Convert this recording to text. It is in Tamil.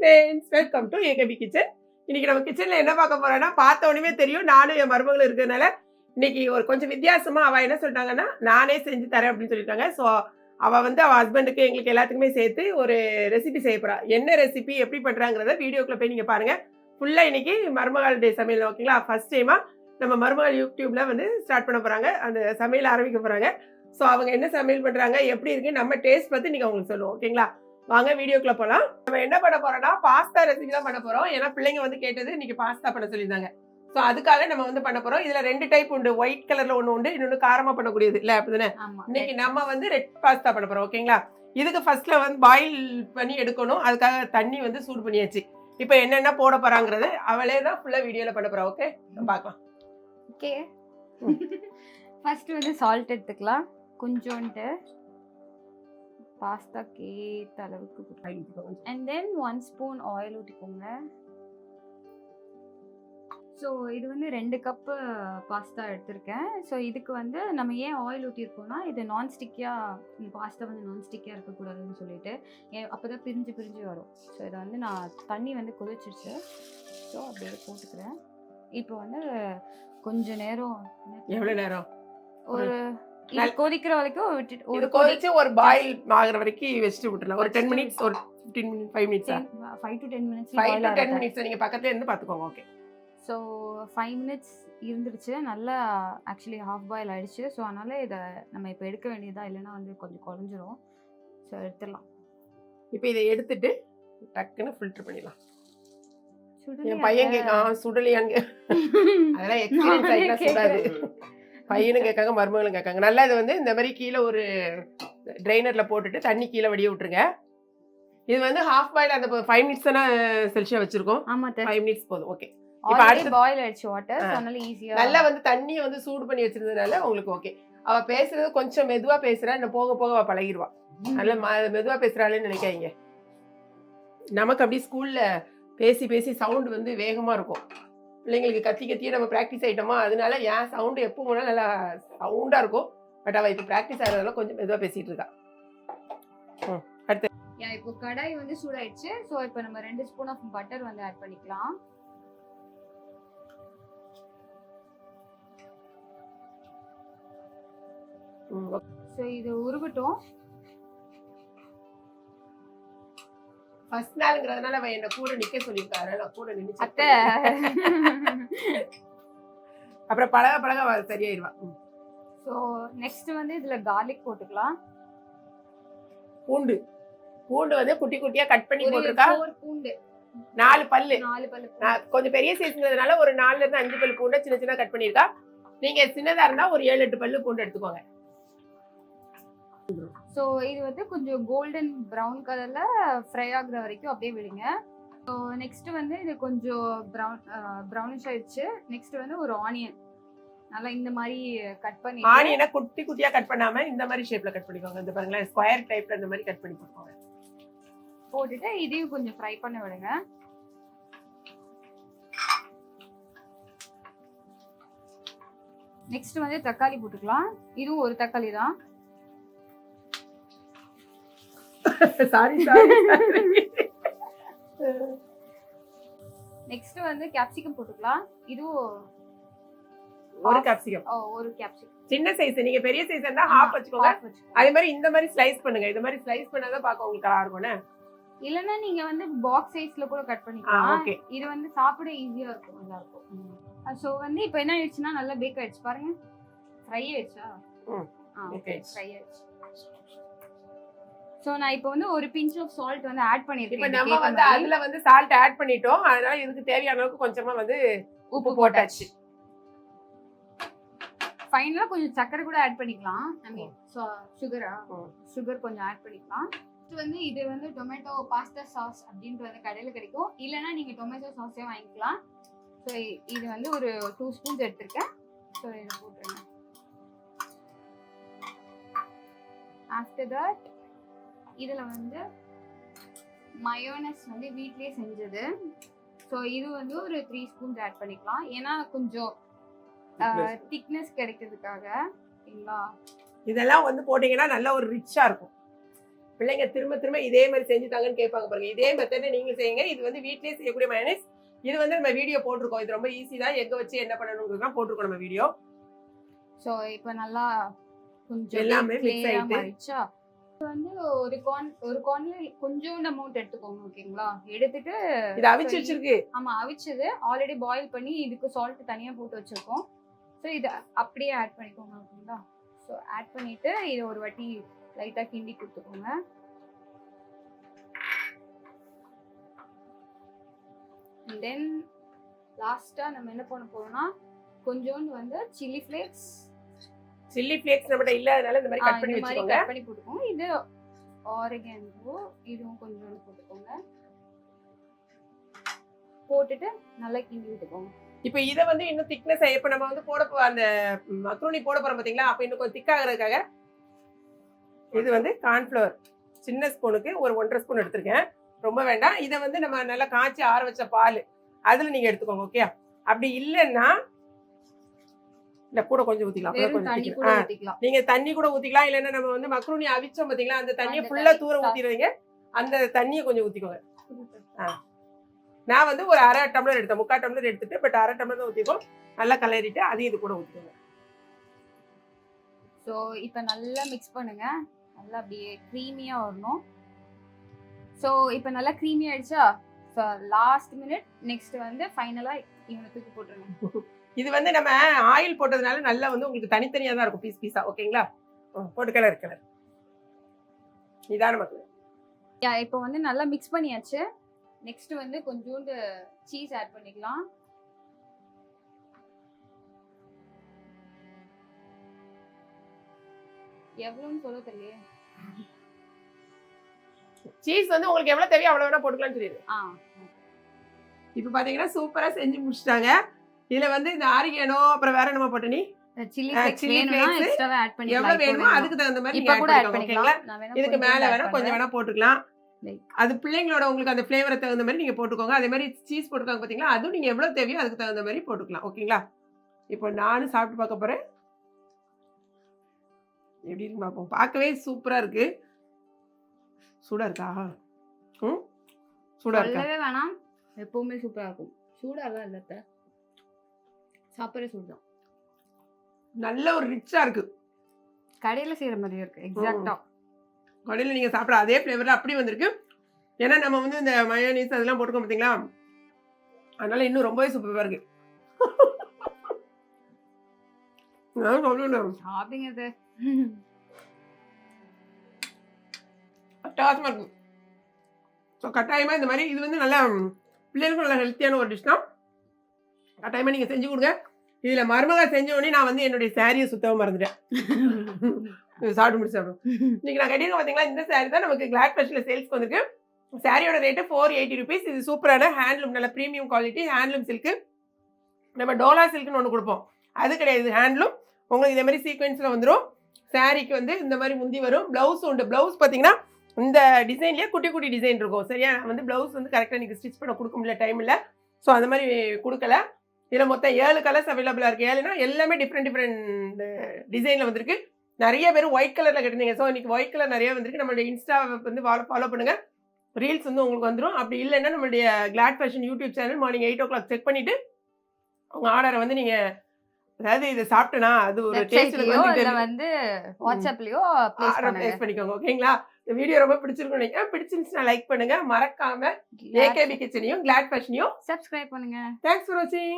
Friends welcome to AKP kitchen இன்னைக்கு நம்ம கிச்சனில் என்ன பார்க்க போறோம்னா பார்த்த உடனே தெரியும் நானும் என் மருமகளும் இருக்கிறதுனால இன்னைக்கு ஒரு கொஞ்சம் வித்தியாசமா அவ என்ன சொல்லிட்டாங்கன்னா நானே செஞ்சு தரேன் அப்படின்னு சொல்லியிருக்காங்க. ஸோ அவ வந்து அவ ஹஸ்பண்டுக்கு எங்களுக்கு எல்லாத்துக்குமே சேர்த்து ஒரு ரெசிபி செய்ய போறா. என்ன ரெசிபி எப்படி பண்றாங்கிறத வீடியோக்குள்ள போய் நீங்க பாருங்க. ஃபுல்லா இன்னைக்கு மருமகள் டே சமையல் ஓகேங்களா? ஃபர்ஸ்ட் டைமா நம்ம மருமகள் யூடியூப்ல வந்து ஸ்டார்ட் பண்ண போறாங்க. அந்த சமையல் ஆரம்பிக்க போறாங்க. ஸோ அவங்க என்ன சமையல் பண்றாங்க எப்படி இருக்கு நம்ம டேஸ்ட் பார்த்து நீங்க அவங்களுக்கு சொல்லுவோம். ஓகேங்களா? வாங்க வீடியோக்குள்ள போலாம். நம்ம என்ன பண்ண போறோம்னா பாஸ்தா ரெசிபி தான் பண்ண போறோம். ஏன்னா பிள்ளைங்க வந்து கேட்டது இன்னைக்கு பாஸ்தா பண்ண சொல்லியிருந்தாங்க. ஸோ அதுக்காக நம்ம வந்து பண்ண போறோம். இதுல ரெண்டு டைப் உண்டு. ஒயிட் கலர்ல ஒன்று உண்டு இன்னொன்று காரமா பண்ணக்கூடியது. இல்ல அப்படிதானே? இன்னைக்கு நம்ம வந்து ரெட் பாஸ்தா பண்ண போறோம் ஓகேங்களா இதுக்கு ஃபர்ஸ்ட்ல வந்து பாயில் பண்ணி எடுக்கணும். அதுக்காக தண்ணி வந்து சூடு பண்ணியாச்சு. இப்போ என்னென்ன போட போறாங்கிறது அவளே தான் ஃபுல்லா வீடியோல பண்ண போறா ஓகே பார்க்கலாம். ஓகே ஃபர்ஸ்ட் வந்து சால்ட் எடுத்துக்கலாம். கொஞ்சோண்டு. பாஸ்தாக்கு ஏற்ற அளவுக்கு and then one spoon oil ஊற்றிக்கோங்க ஸோ இது வந்து ரெண்டு கப்பு பாஸ்தா எடுத்திருக்கேன். ஸோ இதுக்கு வந்து நம்ம ஏன் ஆயில் ஊற்றிருக்கோம்னா இது நான்ஸ்டிக்கியாக பாஸ்தா வந்து நான்ஸ்டிக்கியாக இருக்கக்கூடாதுன்னு சொல்லிட்டு அப்போ தான் பிரிஞ்சு பிரிஞ்சு வரும். ஸோ இதை வந்து நான் தண்ணி வந்து கொதிச்சிருச்சு. ஸோ அப்படியே போட்டுக்கிறேன். இப்போ வந்து கொஞ்ச நேரம் எவ்வளவு நேரம்? ஒரு நல்- கொதிக்கிற வரைக்கும் விட்டுட்டு ஒரு கொதி கொதிச்சு ஒரு பாயில் ஆகுற வரைக்கும் வச்சுட்டு விட்டுலாம் ஒரு டென் மினிட்ஸ் ஒரு fifteen minutes five minutes five to ten minutes five to ten minutes நீங்க பக்கத்துல இருந்து பாத்துக்கோங்க ஓகே ஸோ ஃபைவ் மினிட்ஸ் இருந்துருச்சு. நல்லா ஆக்சுவலி ஹாஃப் பாயில் ஆயிடுச்சு. ஸோ அதனால இதை நம்ம இப்போ எடுக்க வேண்டியதா? இல்லைன்னா வந்து கொஞ்சம் குறைஞ்சிரும். ஸோ எடுத்துடலாம். இப்போ இதை எடுத்துட்டு டக்குன்னு ஃபில்டர் பண்ணிடலாம். என் பையன். கேட்கான் சுடலையான்னு அதெல்லாம் எக்ஸ்பீரியன்ஸ் நானே ஆகிட்டா சுடாது. பையனும் கேட்காங்க மருமகளும் கேட்காங்க. நல்லா இது வந்து இந்த மாதிரி கீழே ஒரு ட்ரைனர்ல போட்டுட்டு தண்ணி கீழே வடிய விட்டுருங்க. இது வந்து ஹாஃப் பாயில் அந்த ஃபைவ் மினிட்ஸ் தானே செல்சியா வச்சிருக்கோம்? ஆமா ஃபைவ் மினிட்ஸ் போதும். ஓகே இப்ப ஆல்ரெடி அடுத்து- பாயில் ஆயிடுச்சு வாட்டர் ஆ. அதனால ஈஸியா நல்லா வந்து தண்ணியை வந்து சூடு பண்ணி வச்சிருந்ததுனால உங்களுக்கு ஓகே அவ பேசுறது கொஞ்சம் மெதுவா பேசுறா இன்னும் போக போக அவ பழகிடுவா நல்ல மெதுவா பேசுறாளேன்னு நினைக்காதீங்க. நமக்கு அப்படி ஸ்கூல்ல பேசி பேசி சவுண்ட் வந்து வேகமா இருக்கும். பிள்ளைங்களுக்கு கத்தி கத்தியே நம்ம ப்ராக்டிஸ் ஆயிட்டோமா? அதனால என் சவுண்ட் எப்போ போனாலும் நல்லா சவுண்டா இருக்கும். பட் அவ இப்போ ப்ராக்டிஸ் ஆகிறதால கொஞ்சம் மெதுவா பேசிட்டு இருக்கா. யா இப்போ கடாய் வந்து சூடாயிடுச்சு. ஸோ இப்போ நம்ம ரெண்டு ஸ்பூன் ஆஃப் பட்டர் வந்து ஆட் பண்ணிக்கலாம். ம், ஸோ இது உருகட்டும் ஃபர்ஸ்ட் நாளுங்கிறதுனால அவ என்ன கூட நிக்க சொல்லியிருக்காரு. நான் கூட நின்று அத்தை. அப்புறம் பழக பழக அவ சரியாயிருவா. ம். ஸோ நெக்ஸ்ட் வந்து இதுல கார்லிக் போட்டுக்கலாம். பூண்டு. பூண்டு வந்து குட்டி குட்டியா கட் பண்ணி ஒரு போட்டிருக்கா? four பூண்டு. நாலு பல்லு. நாலு பல்லு கொஞ்சம் பெரிய சைஸ்ங்கிறதுனால ஒரு நாலுல இருந்து அஞ்சு பல்லு பூண்டை சின்ன சின்ன கட் பண்ணியிருக்கா. நீங்க சின்னதா இருந்தா ஒரு ஏழு எட்டு பல்லு பூண்டு எடுத்துக்கோங்க. ஸோ இது வந்து கொஞ்சம் கோல்டன் ப்ரௌன் கலர்ல ஃப்ரை ஆகுற வரைக்கும் அப்படியே விடுங்க. ஸோ நெக்ஸ்ட் வந்து இது கொஞ்சம் ப்ரௌன் ப்ரௌனிஷ் ஆயிடுச்சு. நெக்ஸ்ட் வந்து ஒரு ஆனியன் நல்லா இந்த மாதிரி கட் பண்ணி ஆனியனை குட்டி குட்டியா கட் பண்ணாம இந்த மாதிரி ஷேப்ல கட் பண்ணிக்கோங்க. இந்த பாருங்களேன் ஸ்கொயர் டைப்ல இந்த மாதிரி கட் பண்ணி போட்டுக்கோங்க போட்டுட்டு இதையும் கொஞ்சம் ஃப்ரை பண்ண விடுங்க. நெக்ஸ்ட் வந்து தக்காளி போட்டுக்கலாம். இதுவும் ஒரு தக்காளி தான். சாரி சாரி நெக்ஸ்ட் வந்து கேப்சிகம் போட்டுக்கலாம். இதுவும் ஒரு கேப்சிகம் ஓ, ஒரு கேப்சிகம் சின்ன சைஸ் நீங்க பெரிய சைஸ் இருந்தா ஹாஃப் வச்சுக்கோங்க. அதே மாதிரி இந்த மாதிரி ஸ்லைஸ் பண்ணுங்க. இந்த மாதிரி ஸ்லைஸ் பண்ணாதான் பார்க்க உங்களுக்கு நல்லா இருக்கும்னு. இல்லனா நீங்க வந்து பாக்ஸ் சைஸ்ல கூட கட் பண்ணிக்கலாம். இது வந்து சாப்பிட ஈஸியா இருக்கும் நல்லா இருக்கும். சோ வந்து இப்போ என்ன ஆயிடுச்சுன்னா நல்லா பேக் ஆயிடுச்சு பாருங்க. ஃப்ரை ஆயிடுச்சா? ஆ ஓகே. ஃப்ரை ஆயிடுச்சு. சோ நான் இப்போ வந்து ஒரு பிஞ்ச் ஆஃப் சால்ட் வந்து ஆட் இப்ப பண்ணிருக்கேன் நம்ம இதுக்கு வந்து. அதுல வந்து சால்ட் ஆட் பண்ணிட்டோம். அதனால இதுக்கு தேவையான அளவுக்கு கொஞ்சமா வந்து உப்பு போட்டாச்சு. ஃபைனலா கொஞ்சம் சக்கரை கூட ஆட் பண்ணிக்கலாம். சுகரா. சுகர் கொஞ்சம் ஆட் பண்ணிக்கலாம். Next வந்து இது வந்து டொமேட்டோ பாஸ்தா சாஸ் அப்படின்ட்டு வந்து கடையில் கிடைக்கும். இல்லைன்னா நீங்க டொமேட்டோ சாஸே வாங்கிக்கலாம். ஸோ இது வந்து ஒரு டூ ஸ்பூன்ஸ் எடுத்திருக்கேன். ஸோ இதை போட்டுருங்க. ஆஃப்டர் தட் இதில் வந்து மயோனஸ் வந்து வீட்லயே செஞ்சது. ஸோ இது வந்து ஒரு த்ரீ ஸ்பூன்ஸ் ஆட் பண்ணிக்கலாம். ஏன்னா கொஞ்சம் திக்னஸ் கிடைக்கிறதுக்காக சரிங்களா இதெல்லாம் வந்து போட்டீங்கன்னா நல்ல ஒரு ரிச்சா இருக்கும். பிள்ளைங்க திரும்ப திரும்ப இதே மாதிரி செஞ்சு தாங்கன்னு கேட்பாங்க பாருங்க. இதே மெத்தடை நீங்க செய்யுங்க. இது வந்து வீட்லயே செய்யக்கூடிய மயனஸ் இது வந்து நம்ம வீடியோ போட்டிருக்கோம். இது ரொம்ப ஈஸி தான். எங்க வச்சு என்ன பண்ணணுங்கிறதுலாம் போட்டிருக்கோம் நம்ம வீடியோ ஸோ இப்போ நல்லா கொஞ்சம் எல்லாமே mix clear வந்து ஒரு கார்ன் ஒரு கார்ன்ல கொஞ்சோண்டு அமௌண்ட் எடுத்துக்கோங்க ஓகேங்களா எடுத்துட்டு இது அவிச்சு வச்சிருக்கு. ஆமா அவிச்சது. ஆல்ரெடி பாயில் பண்ணி இதுக்கு சால்ட் தனியா போட்டு வச்சிருக்கோம். ஸோ இதை அப்படியே ஆட் பண்ணிக்கோங்க ஓகேங்களா ஸோ ஆட் பண்ணிட்டு இதை ஒரு வாட்டி லைட்டா கிண்டி கொடுத்துக்கோங்க. தென் லாஸ்டா நம்ம என்ன பண்ண போறோம்னா கொஞ்சோண்டு வந்து சில்லி ஃப்ளேக்ஸ் சில்லி ஃபிளேக்ஸ் நம்மகிட்ட இல்லாதனால இந்த மாதிரி கட் பண்ணி வச்சுக்கோங்க. கட் பண்ணி போட்டுக்கோங்க. இது ஆரிகேனோ இதுவும் கொஞ்சோண்டு போட்டுக்கோங்க. போட்டுட்டு நல்லா கிண்டி விட்டுக்கோங்க. இப்போ இதை வந்து இன்னும் திக்னஸ் இப்ப நம்ம வந்து போட அந்த மக்ரூனி போட போறோம் பாத்தீங்களா அப்ப இன்னும் கொஞ்சம் திக்காகிறதுக்காக இது வந்து கார்ன்ஃப்ளவர் சின்ன ஸ்பூனுக்கு ஒரு ஒன்றரை ஸ்பூன் எடுத்திருக்கேன். ரொம்ப வேண்டாம். இதை வந்து நம்ம நல்லா காய்ச்சி ஆற வச்ச பால். அதுல நீங்க எடுத்துக்கோங்க ஓகே அப்படி இல்லைன்னா இல்ல கூட கொஞ்சம் ஊத்திக்கலாம் கொஞ்சம். கூட ஊத்திக்கலாம். நீங்க தண்ணி கூட ஊத்திக்கலாம் இல்லைன்னா நம்ம வந்து மக்ரூனி அவிச்சோம் பாத்தீங்களா அந்த தண்ணியை ஃபுல்லா தூர stop. ஊத்திடுவீங்க அந்த தண்ணியை கொஞ்சம் ஊத்திக்கோங்க. நான் வந்து ஒரு அரை டம்ளர் எடுத்தேன் முக்கால் டம்ளர் எடுத்துட்டு பட் அரை டம்ளர் தான் ஊத்திக்கோ நல்லா கலரிட்டு அதையும் இது கூட ஊத்திக்கோங்க. ஸோ இப்போ நல்லா மிக்ஸ் பண்ணுங்க. நல்லா அப்படியே க்ரீமியா வரணும். ஸோ இப்போ நல்லா க்ரீமி ஆயிடுச்சா? ஸோ லாஸ்ட் மினிட் நெக்ஸ்ட் வந்து ஃபைனலா இவனை தூக்கி போட்டுருங்க இது வந்து நம்ம ஆயில் போட்டதுனால நல்லா வந்து உங்களுக்கு தனித்தனியா தான் இருக்கும். பீஸ் பீஸா. ஓகேங்களா? போட்டு கலர் கலர் இதான் நமக்கு யா இப்போ வந்து நல்லா மிக்ஸ் பண்ணியாச்சு. நெக்ஸ்ட் வந்து கொஞ்சோண்டு சீஸ் ஆட் பண்ணிக்கலாம். எவ்வளோன்னு சொல்ல தெரியலையே. சீஸ் வந்து உங்களுக்கு எவ்வளவு தேவையோ அவ்வளவு வேணா போட்டுக்கலாம்னு சொல்லிடு. ஆ. இப்போ பாத்தீங்கன்னா சூப்பரா செஞ்சு முடிச்சிட்டாங்க. இதுல வந்து இந்த ஆரிகேனோ அப்புறம் வேற என்னமா போட்ட நீ? சில்லி எவ்வளவு வேணுமோ? அதுக்கு தகுந்த மாதிரி நீங்க ஆட் பண்ணிக்கலாம். இதுக்கு மேல வேணா கொஞ்சம். வேணா போட்டுக்கலாம். அது பிள்ளைங்களோட உங்களுக்கு அந்த ஃபிளேவரை தகுந்த மாதிரி நீங்க போட்டுக்கோங்க. அதே மாதிரி சீஸ் போட்டுக்கோங்க பாத்தீங்களா? அதுவும் நீங்க எவ்வளவு தேவையோ அதுக்கு தகுந்த மாதிரி போட்டுக்கலாம் ஓகேங்களா? இப்போ நானும் சாப்பிட்டு பார்க்க போறேன். எப்படி இருக்கு பார்ப்போம். பார்க்கவே சூப்பரா இருக்கு. சூடா இருக்கா? ம்? சூடா இருக்கா? சொல்லவே வேணாம். எப்பவுமே சூப்பரா இருக்கும். சூடாலாம் இல்ல அத்தை. சாப்பிட்ற சூடு தான் நல்ல ஒரு ரிச்சா இருக்கு. கடையில செய்யற மாதிரி இருக்கு எக்ஸாக்டா கடையில் நீங்க சாப்பிட்ற அதே ஃப்ளேவர்ல அப்படி வந்திருக்கு. ஏன்னா நம்ம வந்து இந்த மயோனீஸ் அதெல்லாம் போட்டுக்கோம் பார்த்தீங்களா அதனால இன்னும் ரொம்பவே சூப்பராக இருக்கு. நான் சொல்லணும் சாப்பிடுங்க அது அட்டகாசமாக இருக்கு. ஸோ கட்டாயமாக இந்த மாதிரி இது வந்து நல்லா பிள்ளைகளுக்கும் நல்லா ஹெல்த்தியான ஒரு டிஷ் தான். கட்டாயமாக நீங்கள் செஞ்சு கொடுங்க. இதில் மருமக செஞ்சோடனே நான் வந்து என்னுடைய சாரியை சுத்தமாக மறந்துட்டேன். சாப்பிட்டு முடிச்சு சாப்பிடும் இன்னைக்கு நான் கட்டியிருக்க பார்த்தீங்களா இந்த சாரி தான் நமக்கு கிளாட் ஃபேஷனில் சேல்ஸ்க்கு வந்திருக்கு. சாரியோட ரேட்டு ஃபோர் எயிட்டி ருபீஸ் இது சூப்பரான ஹேண்ட்லூம் நல்ல ப்ரீமியம் குவாலிட்டி ஹேண்ட்லூம் சில்க்கு நம்ம டோலா சில்க்னு ஒன்று கொடுப்போம். அது கிடையாது. ஹேண்ட்லூம் உங்களுக்கு இதே மாதிரி சீக்வென்ஸில் வந்துடும் சாரிக்கு வந்து இந்த மாதிரி முந்தி வரும். ப்ளவுஸ் உண்டு. ப்ளவுஸ் பார்த்தீங்கன்னா இந்த டிசைன்லேயே குட்டி குட்டி டிசைன் இருக்கும். சரியா? வந்து ப்ளவுஸ் வந்து கரெக்டாக நீங்கள் ஸ்டிச் பண்ண கொடுக்க முடியல டைம் இல்லை. ஸோ அந்த மாதிரி கொடுக்கல. இதில் மொத்தம் ஏழு கலர்ஸ் அவைலபிளாக இருக்குது ஏழுனா எல்லாமே டிஃப்ரெண்ட் டிஃப்ரெண்ட் டிசைனில் வந்திருக்கு. நிறைய பேர் ஒயிட் கலரில் கட்டிருந்தீங்க ஸோ இன்னைக்கு ஒயிட் கலர் நிறைய வந்திருக்கு. நம்மளுடைய இன்ஸ்டா வந்து ஃபாலோ ஃபாலோ பண்ணுங்கள் ரீல்ஸ் வந்து உங்களுக்கு வந்துடும் அப்படி இல்லைன்னா நம்மளுடைய Glad Fashion YouTube channel morning eight o'clock check பண்ணிவிட்டு உங்கள் ஆர்டரை வந்து நீங்கள் அதாவது இதை சாப்பிட்டேனா அது ஒரு வெப்சைட்லயோ இல்ல டேஸ்ட் வந்து வாட்ஸ்அப்லயோ ப்ளேஸ் பண்ணிக்கோங்க ஓகேங்களா? இந்த வீடியோ ரொம்ப பிடிச்சிருக்கும் நினைக்கிறேன். பிடிச்சிருந்துச்சுன்னா லைக் பண்ணுங்க. மறக்காம ஏகேபி கிச்சனையும் கிளாட் ஃபேஷனையும் சப்ஸ்கிரைப் பண்ணுங்க. தேங்க்ஸ் ஃபார் வாட்சிங்